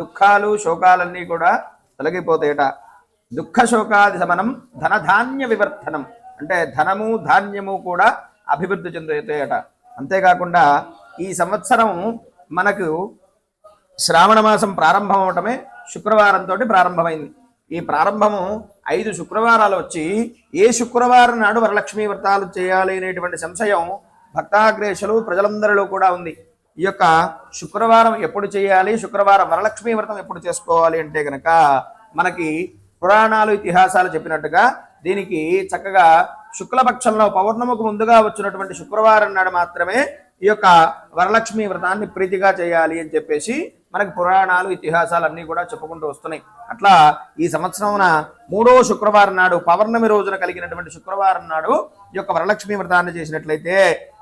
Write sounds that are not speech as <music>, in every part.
దుఃఖాలు శోకాలన్నీ కూడా తొలగిపోతాయట దుఃఖ శోకాది శమనం ధనధాన్య వివర్ధనం. అంటే ధనము ధాన్యము కూడా అభివృద్ధి చెందుతాయట. అంతేకాకుండా ఈ సంవత్సరం మనకు శ్రావణ మాసం ప్రారంభం అవటమే శుక్రవారంతో ప్రారంభమైంది. ఈ ప్రారంభము ఐదు శుక్రవారాలు వచ్చి ఏ శుక్రవారం నాడు వరలక్ష్మీ వ్రతాలు చేయాలి అనేటువంటి సంశయం భక్తాగ్రేషలు ప్రజలందరిలో కూడా ఉంది. ఈ యొక్క శుక్రవారం ఎప్పుడు చేయాలి? శుక్రవారం వరలక్ష్మీ వ్రతం ఎప్పుడు చేసుకోవాలి అంటే కనుక మనకి పురాణాలు ఇతిహాసాలు చెప్పినట్టుగా దీనికి చక్కగా శుక్లపక్షంలో పౌర్ణముకు ముందుగా వచ్చినటువంటి శుక్రవారం నాడు మాత్రమే ఈ యొక్క వరలక్ష్మి వ్రతాన్ని ప్రీతిగా చేయాలి అని చెప్పేసి మనకి పురాణాలు ఇతిహాసాలు అన్నీ కూడా చెప్పుకుంటూ వస్తున్నాయి. అట్లా ఈ సంవత్సరమున మూడో శుక్రవారం నాడు పౌర్ణమి రోజున కలిగినటువంటి శుక్రవారం నాడు ఈ యొక్క వరలక్ష్మి వ్రతాన్ని చేసినట్లయితే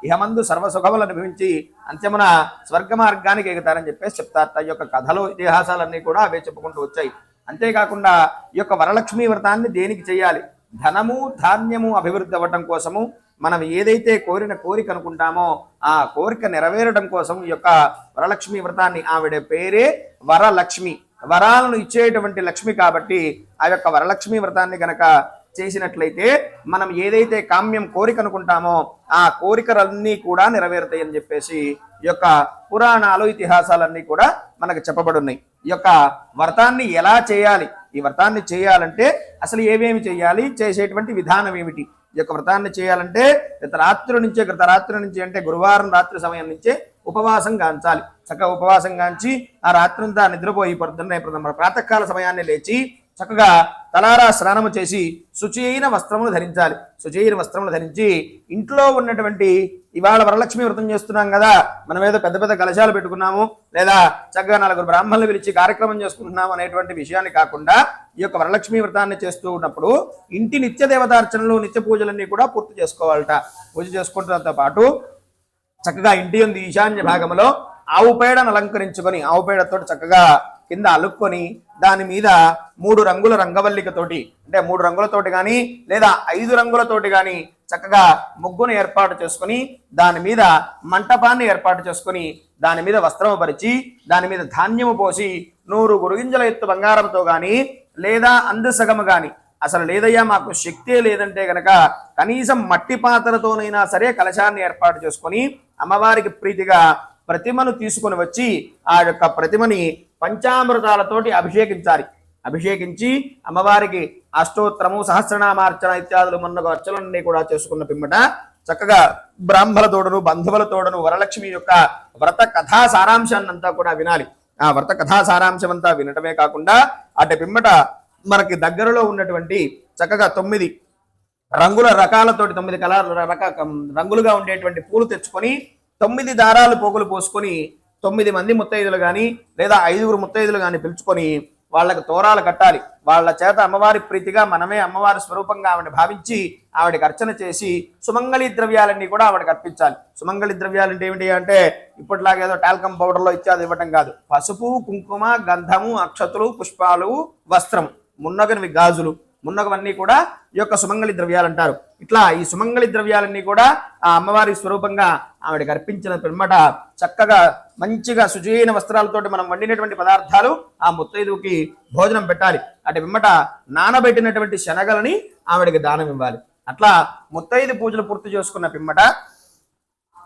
ఇహమందు సర్వసుఖములు అనుభవించి అంత్యమున స్వర్గ మార్గానికి ఎగుతారని చెప్పేసి చెప్తారట. ఈ యొక్క కథలు ఇతిహాసాలన్నీ కూడా అవే చెప్పుకుంటూ వచ్చాయి. అంతేకాకుండా ఈ యొక్క వరలక్ష్మి వ్రతాన్ని దేనికి చేయాలి? ధనము ధాన్యము అభివృద్ధి అవ్వటం కోసము మనం ఏదైతే కోరిన కోరిక అనుకుంటామో ఆ కోరిక నెరవేరడం కోసం ఈ యొక్క వరలక్ష్మి వ్రతాన్ని ఆవిడ పేరే వరలక్ష్మి. వరాలను ఇచ్చేటువంటి లక్ష్మి కాబట్టి ఆ యొక్క వరలక్ష్మి వ్రతాన్ని గనక చేసినట్లయితే మనం ఏదైతే కామ్యం కోరిక అనుకుంటామో ఆ కోరికలన్నీ కూడా నెరవేరుతాయని చెప్పేసి ఈ యొక్క పురాణాలు ఇతిహాసాలన్నీ కూడా మనకు చెప్పబడున్నాయి. ఈ యొక్క వ్రతాన్ని ఎలా చేయాలి? ఈ వ్రతాన్ని చేయాలంటే అసలు ఏమేమి చేయాలి? చేసేటువంటి విధానం ఏమిటి? ఈ యొక్క వ్రతాన్ని చేయాలంటే గత రాత్రి నుంచే గత రాత్రి నుంచి అంటే గురువారం రాత్రి సమయం నుంచే ఉపవాసం గాంచాలి. చక్కగా ఉపవాసం గాంచి ఆ రాత్రంతా నిద్రపోయి పొద్దున్నే ప్రాతకాల సమయాన్ని లేచి చక్కగా తలారా స్నానము చేసి శుచి అయిన వస్త్రములు ధరించాలి. శుచి అయిన వస్త్రములు ధరించి ఇంట్లో ఉన్నటువంటి ఇవాళ వరలక్ష్మి వ్రతం చేస్తున్నాం కదా. మనం ఏదో పెద్ద పెద్ద కలశాలు పెట్టుకున్నాము లేదా చక్కగా నలుగురు బ్రాహ్మణులు పిలిచి కార్యక్రమం చేసుకుంటున్నాము అనేటువంటి విషయాన్ని కాకుండా ఈ యొక్క వరలక్ష్మి వ్రతాన్ని చేస్తూ ఉన్నప్పుడు ఇంటి నిత్య దేవతార్చనలు నిత్య పూజలన్నీ కూడా పూర్తి చేసుకోవాలట. పూజ చేసుకోవడంతో పాటు చక్కగా ఇంటి ఉంది ఈశాన్య భాగంలో ఆవు పేడను అలంకరించుకొని ఆవు పేడతో చక్కగా కింద అలుక్కొని దాని మీద మూడు రంగుల రంగవల్లికతోటి అంటే మూడు రంగులతోటి కానీ లేదా ఐదు రంగులతోటి కానీ చక్కగా ముగ్గును ఏర్పాటు చేసుకుని దాని మీద మంటపాన్ని ఏర్పాటు చేసుకుని దాని మీద వస్త్రము పరిచి దాని మీద ధాన్యము పోసి నూరు గురుగింజల ఎత్తు బంగారంతో కానీ లేదా అందుసగము కానీ అసలు లేదయ్యా మాకు శక్తే లేదంటే గనక కనీసం మట్టి పాత్రతోనైనా సరే కలశాన్ని ఏర్పాటు చేసుకొని అమ్మవారికి ప్రీతిగా ప్రతిమను తీసుకొని వచ్చి ఆ యొక్క ప్రతిమని పంచామృతాలతోటి అభిషేకించాలి. అభిషేకించి అమ్మవారికి అష్టోత్తరము సహస్రనామార్చన ఇత్యాదులు మొన్న అర్చనలన్నీ కూడా చేసుకున్న పిమ్మట చక్కగా బ్రాహ్మణ తోడను బంధువుల తోడను వరలక్ష్మి యొక్క వ్రత కథా సారాంశాన్ని అంతా కూడా వినాలి. ఆ వ్రత కథా సారాంశం అంతా వినటమే కాకుండా అటు పిమ్మట మనకి దగ్గరలో ఉన్నటువంటి చక్కగా తొమ్మిది రంగుల రకాలతోటి తొమ్మిది కలర్ రక రంగులుగా ఉండేటువంటి పూలు తెచ్చుకొని తొమ్మిది దారాలు పోగులు పోసుకొని తొమ్మిది మంది ముత్తైదులు కానీ లేదా ఐదుగురు ముత్తైదులు కానీ పిలుచుకొని వాళ్ళకు తోరాలు కట్టాలి. వాళ్ళ చేత అమ్మవారి ప్రీతిగా మనమే అమ్మవారి స్వరూపంగా ఆవిడ భావించి ఆవిడకి అర్చన చేసి సుమంగళి ద్రవ్యాలన్నీ కూడా ఆవిడకి అర్పించాలి. సుమంగళి ద్రవ్యాలు అంటే ఏమిటి అంటే ఇప్పటిలాగా ఏదో టాల్కమ్ పౌడర్లో ఇచ్చేది ఇవ్వటం కాదు. పసుపు కుంకుమ గంధము అక్షతులు పుష్పాలు వస్త్రం మున్నగనివి గాజులు. మున్నగవన్నీ కూడా ఈ యొక్క సుమంగళి ద్రవ్యాలు అంటారు. ఇట్లా ఈ సుమంగళి ద్రవ్యాలన్నీ కూడా ఆ అమ్మవారి స్వరూపంగా ఆవిడకి అర్పించిన పిమ్మట చక్కగా మంచిగా శుచైన వస్త్రాలతోటి మనం వండినటువంటి పదార్థాలు ఆ ముత్తైదుకి భోజనం పెట్టాలి. అటు పిమ్మట నానబెట్టినటువంటి శనగలని ఆవిడకి దానం ఇవ్వాలి. అట్లా ముత్తైదు పూజలు పూర్తి చేసుకున్న పిమ్మట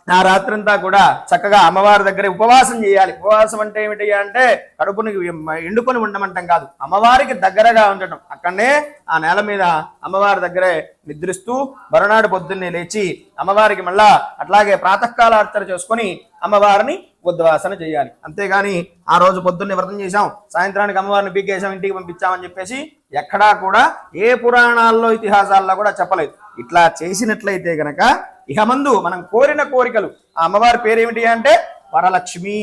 ఆ రాత్రంతా కూడా చక్కగా అమ్మవారి దగ్గర ఉపవాసం చేయాలి. ఉపవాసం అంటే ఏమిటి అంటే కడుపుని ఎండుకొని ఉండమంటాం కాదు. అమ్మవారికి దగ్గరగా ఉండటం. అక్కడనే ఆ నేల మీద అమ్మవారి దగ్గరే నిద్రిస్తూ మరునాడు పొద్దున్నే లేచి అమ్మవారికి మళ్ళా అట్లాగే ప్రాతకాల అర్చన చేసుకొని అమ్మవారిని ఉద్వాసన చేయాలి. అంతేగాని ఆ రోజు పొద్దున్నే వ్రతం చేశాం సాయంత్రానికి అమ్మవారిని పీకేసాం ఇంటికి పంపించామని చెప్పేసి ఎక్కడా కూడా ఏ పురాణాల్లో ఇతిహాసాల్లో కూడా చెప్పలేదు. ఇట్లా చేసినట్లయితే గనక ఇహమందు మనం కోరిన కోరికలు ఆ అమ్మవారి పేరు ఏమిటి అంటే వరలక్ష్మి.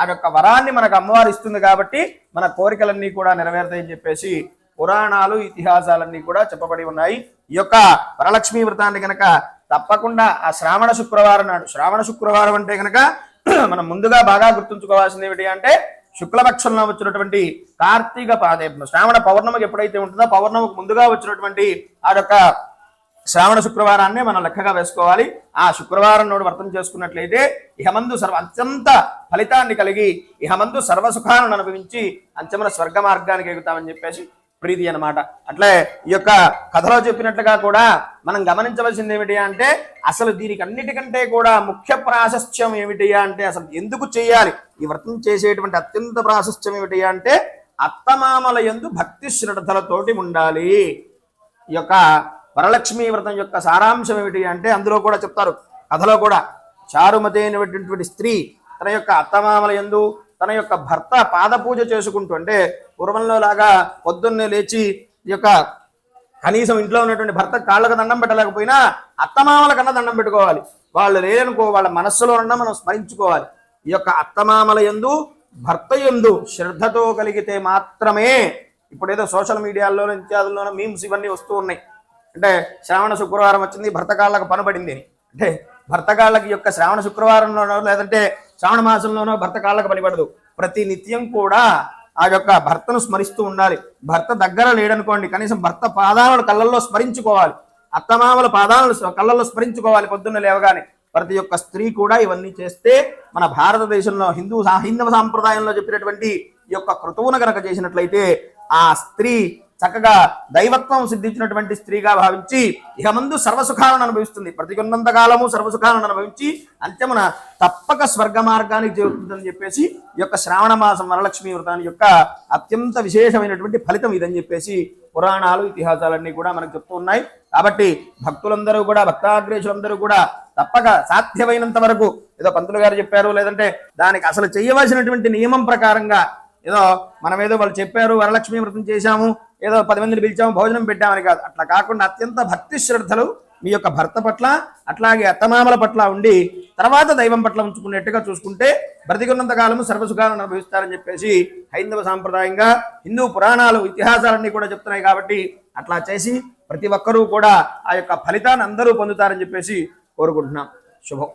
ఆ యొక్క వరాన్ని మనకు అమ్మవారు ఇస్తుంది కాబట్టి మన కోరికలన్నీ కూడా నెరవేరుతాయని చెప్పేసి పురాణాలు ఇతిహాసాలన్నీ కూడా చెప్పబడి ఉన్నాయి. ఈ యొక్క వరలక్ష్మి వ్రతాన్ని గనక తప్పకుండా ఆ శ్రావణ శుక్రవారం నాడు శ్రావణ శుక్రవారం అంటే గనక <clears throat> మనం ముందుగా బాగా గుర్తుంచుకోవాల్సింది ఏమిటి అంటే శుక్లపక్షంలో వచ్చినటువంటి కార్తీక పాదే శ్రావణ పౌర్ణమికి ఎప్పుడైతే ఉంటుందో పౌర్ణమికి ముందుగా వచ్చినటువంటి ఆ యొక్క శ్రావణ శుక్రవారాన్నే మనం లెక్కగా వేసుకోవాలి. ఆ శుక్రవారం నోడు వ్రతం చేసుకున్నట్లయితే ఇహమందు సర్వ అత్యంత ఫలితాన్ని కలిగి ఇహమందు సర్వసుఖాలను అనుభవించి అంచమన స్వర్గ మార్గానికి ఎగుతామని చెప్పేసి ప్రీతి అనమాట అట్లే ఈ యొక్క కథలో చెప్పినట్లుగా కూడా మనం గమనించవలసింది ఏమిటి అంటే అసలు దీనికి అన్నిటికంటే కూడా ముఖ్య ప్రాశస్త్యం ఏమిటి అంటే అసలు ఎందుకు చేయాలి? ఈ వ్రతం చేసేటువంటి అత్యంత ప్రాశస్త్యం ఏమిటి అంటే అత్తమామల యందు భక్తి శ్రద్ధలతోటి ఉండాలి. ఈ యొక్క వరలక్ష్మీ వ్రతం యొక్క సారాంశం ఏమిటి అంటే అందులో కూడా చెప్తారు. కథలో కూడా చారుమతి అయినటువంటి స్త్రీ తన యొక్క అత్తమామల యందు తన యొక్క భర్త పాద పూజ చేసుకుంటూ పూర్వంలో లాగా పొద్దున్నే లేచి ఈ యొక్క కనీసం ఇంట్లో ఉన్నటువంటి భర్త కాళ్ళకు దండం పెట్టలేకపోయినా అత్తమామల కన్నా దండం పెట్టుకోవాలి. వాళ్ళు లేదనుకో వాళ్ళ మనస్సులో ఉన్న మనం స్మరించుకోవాలి. ఈ యొక్క అత్తమామల యందు భర్త యందు శ్రద్ధతో కలిగితే మాత్రమే ఇప్పుడేదో సోషల్ మీడియాలో ఇత్యాదుల్లోనూ మీమ్స్ ఇవన్నీ వస్తూ ఉన్నాయి. అంటే శ్రావణ శుక్రవారం వచ్చింది భర్త కాళ్ళకు పనబడింది అంటే భర్త కాళ్ళకి యొక్క శ్రావణ శుక్రవారంలోనో లేదంటే శ్రావణ మాసంలోనో భర్త కాళ్ళకు పనిపడదు. ప్రతి నిత్యం కూడా ఆ యొక్క భర్తను స్మరిస్తూ ఉండాలి. భర్త దగ్గర లేడనుకోండి కనీసం భర్త పాదాలను కళ్ళల్లో స్మరించుకోవాలి. అత్తమామల పాదాలను కళ్ళల్లో స్మరించుకోవాలి పొద్దున్న లేవగానే. ప్రతి ఒక్క స్త్రీ కూడా ఇవన్నీ చేస్తే మన భారతదేశంలో హిందూ హిందవ సాంప్రదాయంలో చెప్పినటువంటి ఈ యొక్క క్రతువును కనుక చేసినట్లయితే ఆ స్త్రీ చక్కగా దైవత్వం సిద్ధించినటువంటి స్త్రీగా భావించి ఇక ముందు సర్వసుఖాలను అనుభవిస్తుంది. ప్రతికున్నంత కాలము సర్వసుఖాలను అనుభవించి అంత్యమున తప్పక స్వర్గ మార్గానికి చేరుతుందని చెప్పేసి ఈ యొక్క శ్రావణ మాసం వరలక్ష్మి వ్రతాన్ని యొక్క అత్యంత విశేషమైనటువంటి ఫలితం ఇదని చెప్పేసి పురాణాలు ఇతిహాసాలన్నీ కూడా మనకు చెప్తూ ఉన్నాయి. కాబట్టి భక్తులందరూ కూడా భక్తాగ్రేషులందరూ కూడా తప్పక సాధ్యమైనంత వరకు ఏదో పంతులు గారు చెప్పారు లేదంటే దానికి అసలు చేయవలసినటువంటి నియమం ప్రకారంగా ఏదో మనం ఏదో వాళ్ళు చెప్పారు వరలక్ష్మి వ్రతం చేశాము ఏదో పది మందిని పిలిచాము భోజనం పెట్టామని కాదు. అట్లా కాకుండా అత్యంత భక్తి శ్రద్ధలు మీ యొక్క భర్త పట్ల అట్లాగే అత్తమామల పట్ల ఉండి తర్వాత దైవం పట్ల ఉంచుకునేట్టుగా చూసుకుంటే బ్రతికున్నంత కాలము సర్వసుఖాలను అనుభవిస్తారని చెప్పేసి హైందవ సాంప్రదాయంగా హిందూ పురాణాలు ఇతిహాసాలన్నీ కూడా చెప్తున్నాయి కాబట్టి అట్లా చేసి ప్రతి ఒక్కరూ కూడా ఆ యొక్క ఫలితాన్ని అందరూ పొందుతారని చెప్పేసి కోరుకుంటున్నాం. శుభం.